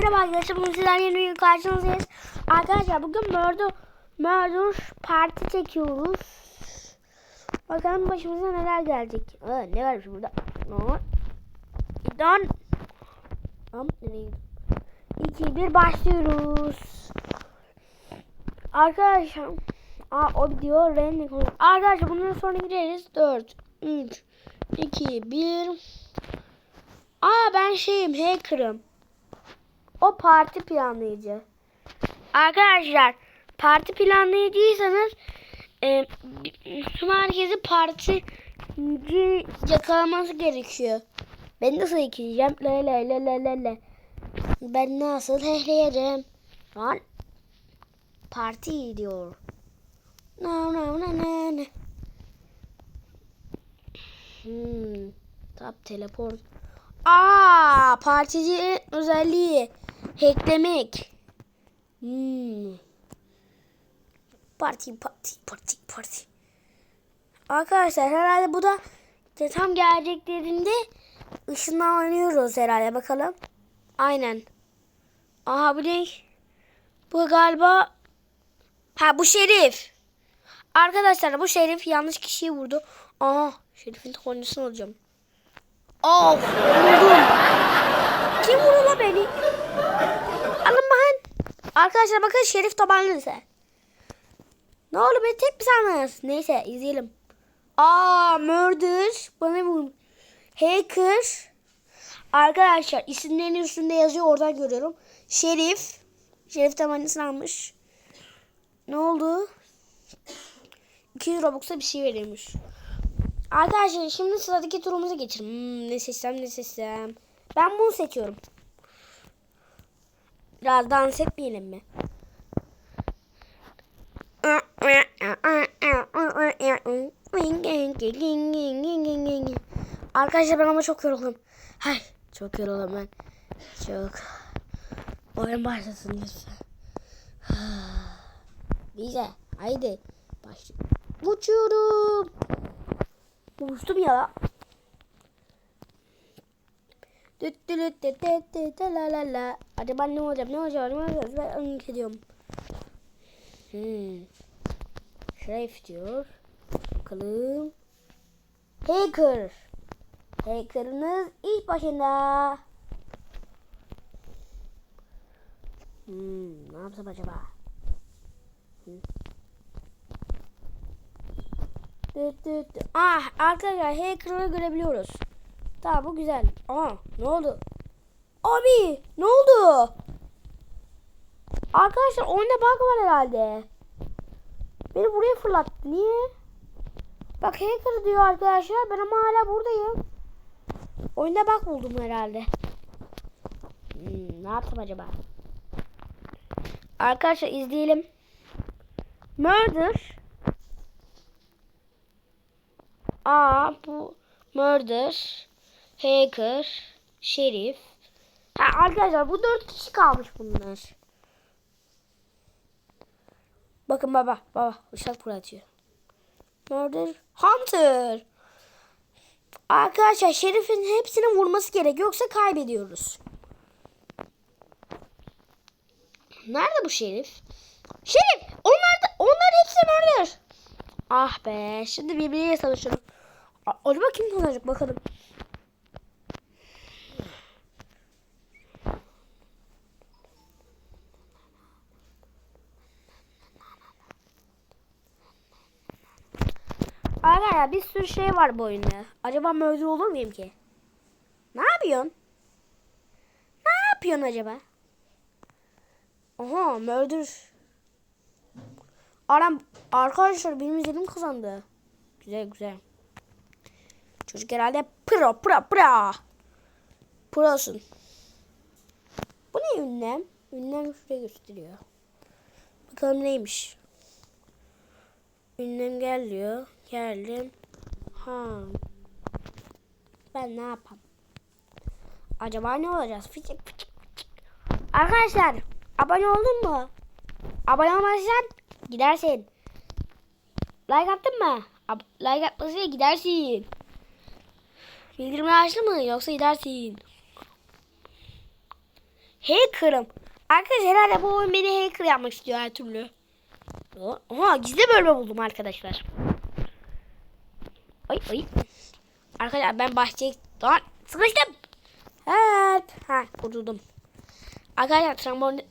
Merhaba arkadaşlar bugün sizlerle yeni karşınızdayız. Arkadaşlar bugün Murder, Murder Parti çekiyoruz. Bakalım başımıza neler gelecek. Aa, ne varmış burada? Var? İdan. Tamam nereye 2 1 başlıyoruz. Arkadaşlar Aa, o diyor olur. Arkadaşlar bundan sonra gireriz. 4 3 2 1 Aa ben şeyim hacker'ım. O parti planlayıcı. Arkadaşlar parti planlayıcıysanız e, tüm herkesi parti yakalaması gerekiyor. Ben nasıl yakalayacağım? Le le le le le le. Ben nasıl hehleyerim? Lan parti diyor. No no no no no. Hmm. Tap teleport. Aa, partici özelliği hacklemek. Hmm. Parti parti parti parti. Arkadaşlar herhalde bu da de tam gelecek dediğinde ışınlanıyoruz herhalde bakalım. Aynen. Aha bu ne? Bu galiba Ha bu Şerif. Arkadaşlar bu Şerif yanlış kişiyi vurdu. Aha Şerif'in kornasını alacağım. Of vuruldum. Kim vurdu beni? Arkadaşlar bakın Şerif tabanlısı. Ne oldu beni tek mi sandınız? Neyse izleyelim. Aa murder. Bana vurun. Hacker. Arkadaşlar isimlerinin üstünde yazıyor oradan görüyorum. Şerif. Şerif tabancasını almış. Ne oldu? 200 Robux'a bir şey verilmiş. Arkadaşlar şimdi sıradaki turumuza geçelim. Hmm, ne seçsem ne seçsem. Ben bunu seçiyorum. Biraz dans etmeyelim mi? Arkadaşlar ben ama çok yoruldum. Hay, çok yoruldum ben. Çok. Oyun başlasın lütfen. Bize. Haydi. Başlayalım. Uçuyorum. Uçtum ya. Düt düt düt düt düt düt la la la. Acaba ne olacak ne olacak ne olacak ben onu ediyorum. Hmm. Şerif diyor. Bakalım. Hacker. Hacker'ınız ilk başında. Hmm, ne yapsam acaba? Hmm. Düt düt. Ah arkadaşlar hacker'ı görebiliyoruz. Tamam bu güzel. Aa ne oldu? Abi ne oldu? Arkadaşlar oyunda bug var herhalde. Beni buraya fırlattı. Niye? Bak hacker diyor arkadaşlar. Ben ama hala buradayım. Oyunda bug buldum herhalde. Hmm, ne yaptım acaba? Arkadaşlar izleyelim. Murder. Aa bu murder, hacker, şerif. Ha, arkadaşlar bu dört kişi kalmış bunlar. Bakın baba baba uşak fırlatıyor. Murder, hunter. Arkadaşlar şerifin hepsini vurması gerek yoksa kaybediyoruz. Nerede bu şerif? Şerif! Onlar da, onlar hepsi murder. Ah be şimdi birbiriyle savaşıyorum. A- Acaba kim kazanacak bakalım. Arkadaşlar bir sürü şey var bu oyunda. Acaba mevzu olur muyum ki? Ne yapıyorsun? Ne yapıyorsun acaba? Aha murder. Aram arkadaşlar benim izledim kazandı. Güzel güzel. Çocuk herhalde pro pro pro. Prosun. Bu ne ünlem? Ünlem şuraya gösteriyor. Bakalım neymiş. Ünlem gel diyor. Geldim. Ha. Ben ne yapam? Acaba ne olacağız? Fıçık fıçık fıçık. Arkadaşlar abone oldun mu? Abone olmazsan gidersin. Like attın mı? Ab like atmasıyla gidersin. Bildirimleri açtın mı? Yoksa gidersin. Hacker'ım. Arkadaşlar herhalde bu oyun beni hacker yapmak istiyor her türlü. Oha gizli bölme buldum arkadaşlar. Ay ay. Arkadaşlar ben bahçeye... Lan sıkıştım. Help. Ha kurtuldum. Arkadaşlar trambolin...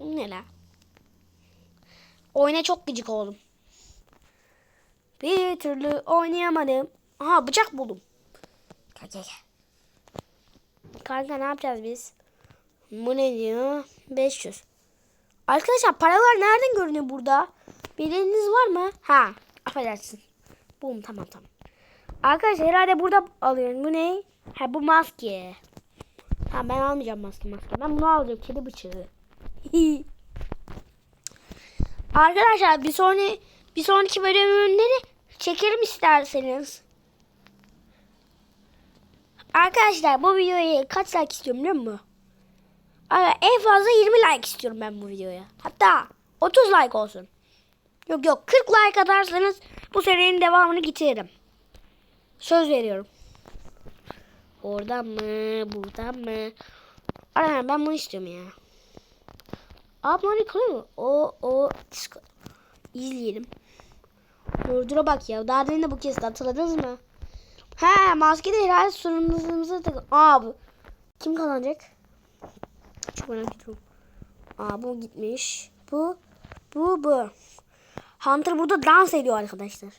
Ne la? Oyuna çok gıcık oldum. Bir türlü oynayamadım. Aha bıçak buldum. Gel gel. Kanka ne yapacağız biz? Bu ne diyor? 500. Arkadaşlar paralar nereden görünüyor burada? Bildiğiniz var mı? Ha, affedersin. Bum tamam tamam. Arkadaşlar herhalde burada alıyorum. Bu ne? Ha bu maske. Ha ben almayacağım maske maske. Ben bunu alacağım. Kedi bıçağı. Arkadaşlar bir sonraki bir sonraki bölümleri çekerim isterseniz. Arkadaşlar bu videoya kaç like istiyorum biliyor musun? En fazla 20 like istiyorum ben bu videoya. Hatta 30 like olsun. Yok yok 40 like atarsanız bu serinin devamını getiririm. Söz veriyorum. Oradan mı? Buradan mı? Ana ben bunu istiyorum ya. Abone kalıyor. O o Discord. izleyelim. Durdura bak ya. Daha demin de bu kez hatırladınız mı? He maske de herhalde sorunlarımıza tak. Aa bu. Kim kazanacak? Çok merak ediyorum. Aa bu gitmiş. Bu. Bu bu. Hunter burada dans ediyor arkadaşlar.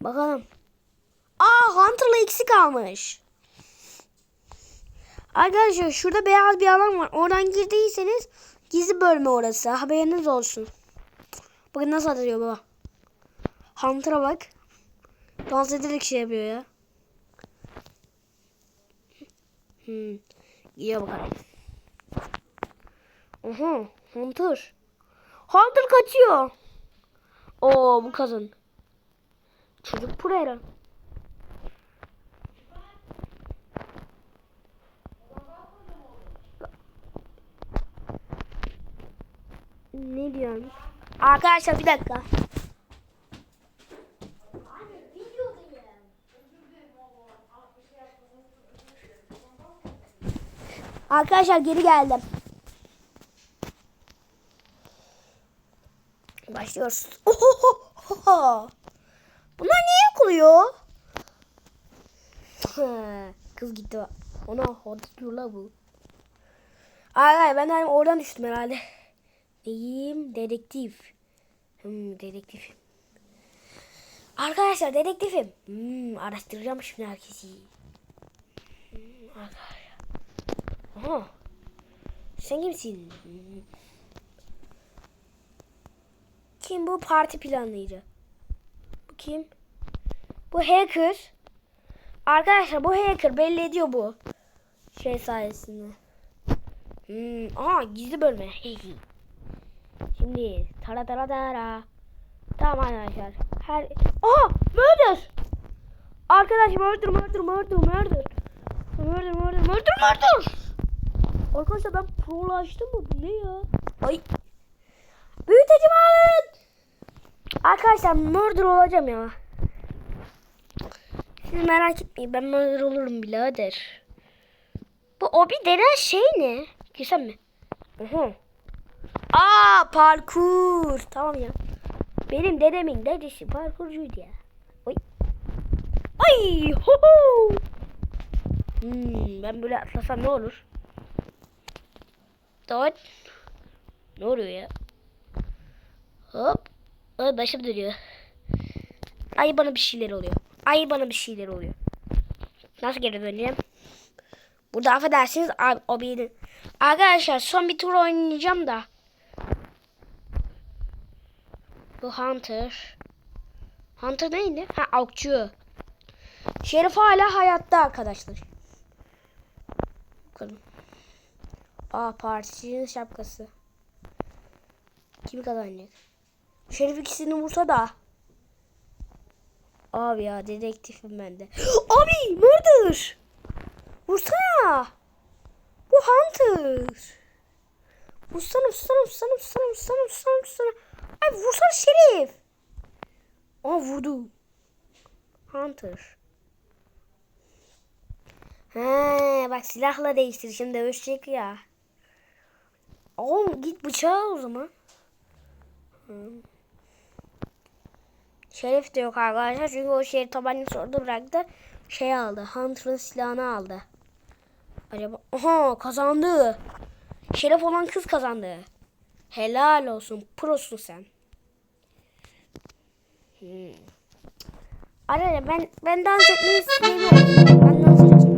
Bakalım. Aa Hunter'la ikisi kalmış. Arkadaşlar şurada beyaz bir alan var. Oradan girdiyseniz gizli bölme orası. Haberiniz olsun. Bakın nasıl atıyor baba. Hunter'a bak. Dans ederek şey yapıyor ya. Hmm. Gidiyor bakalım. Aha. Hunter. Hunter kaçıyor. Oo bu kazın. Çocuk Purera. Ne diyorsun? Arkadaşlar bir dakika. Arkadaşlar geri geldim. Başlıyoruz. Ohohoho. Bunlar niye yakılıyor? Kız gitti. Ona hadi la bu. Ay ay ben hani oradan düştüm herhalde. Neyim? Dedektif. Hmm, dedektif. Arkadaşlar dedektifim. Hmm, araştıracağım şimdi herkesi. Hmm, arkadaşlar. Aha. Sen kimsin? Hmm. Kim bu parti planlayıcı? Bu kim? Bu hacker. Arkadaşlar bu hacker belli ediyor bu. Şey sayesinde. Hmm, aha gizli bölme. Şimdi tara tara tara. Tamam arkadaşlar. Her Aha murder. Arkadaş murder murder murder murder. Murder murder murder murder. Arkadaşlar ben prolaştım mı? Bu ne ya? Ay. Büyütecim alın. Arkadaşlar murder olacağım ya. Siz merak etmeyin ben murder olurum birader. Bu obi denen şey ne? Güzel mi? Aha. Aa parkur. Tamam ya. Benim dedemin dedesi parkurcuydu ya. Oy. Ay ho ho. Hmm, ben böyle atlasam ne olur? Dört. Ne oluyor ya? Hop. Ay başım dönüyor. Ay bana bir şeyler oluyor. Ay bana bir şeyler oluyor. Nasıl geri döneceğim? Burada affedersiniz abi o benim. Arkadaşlar son bir tur oynayacağım da. Bu Hunter. Hunter neydi? Ha avcı. Şerif hala hayatta arkadaşlar. Bakalım. Aa partisinin şapkası. Kim kazanacak? Şerif ikisini vursa da. Abi ya dedektifim ben de. Abi murder. Vursana. Bu Hunter. Vursana vursana vursana vursana vursana vursana vursana. Ay vursana Şerif. Aa vurdu. Hunter. He, bak silahla değiştir. Şimdi dövüşecek ya. Oğlum git bıçağı o zaman. Hı. Şerif de yok arkadaşlar. Çünkü o şerif tabancası orada bıraktı. Şey aldı. Hunter'ın silahını aldı. Acaba... Aha kazandı. Şerif olan kız kazandı. Helal olsun. Prosun sen. Hmm. Arada ben ben dans etmeyi seviyorum. Ben dans edeceğim.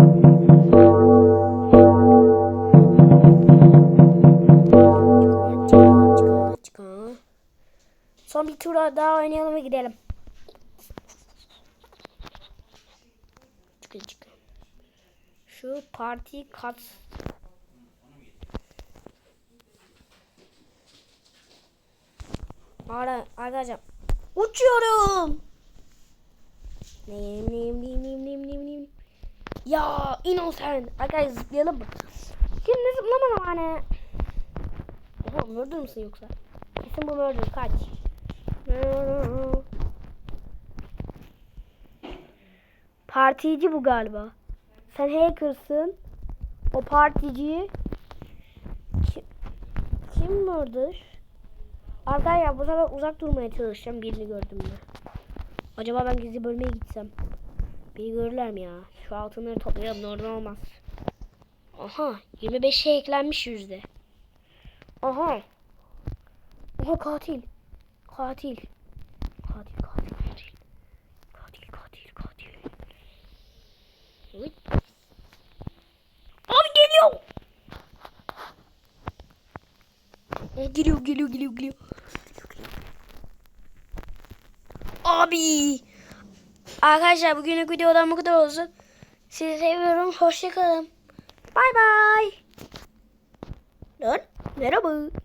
Son bir tur daha oynayalım ve gidelim. Şu parti kat. Ara, arkadaşlar uçuyorum. Nim nim nim nim nim nim nim. Ya innocent. Arkadaşlar zıplayalım mı? Şimdi zıplamadım hani. Oha murder mısın yoksa? Kesin bu murder kaç. Partici bu galiba. Sen hackersın. O particiyi kim, kim murder? Arkadaşlar bu sefer uzak durmaya çalışacağım birini gördüm mü? Acaba ben gizli bölmeye gitsem? Beni görürler mi ya? Şu altınları toplayalım oradan olmaz. Aha 25 şey eklenmiş yüzde. Aha. Aha katil. Katil. Katil katil katil. Katil katil katil. Evet. Abi geliyor. Aa, Geliyor geliyor geliyor geliyor. Abi. Arkadaşlar bugünlük videodan bu kadar olsun. Sizi seviyorum. Hoşçakalın. Bay bay. Lan merhaba.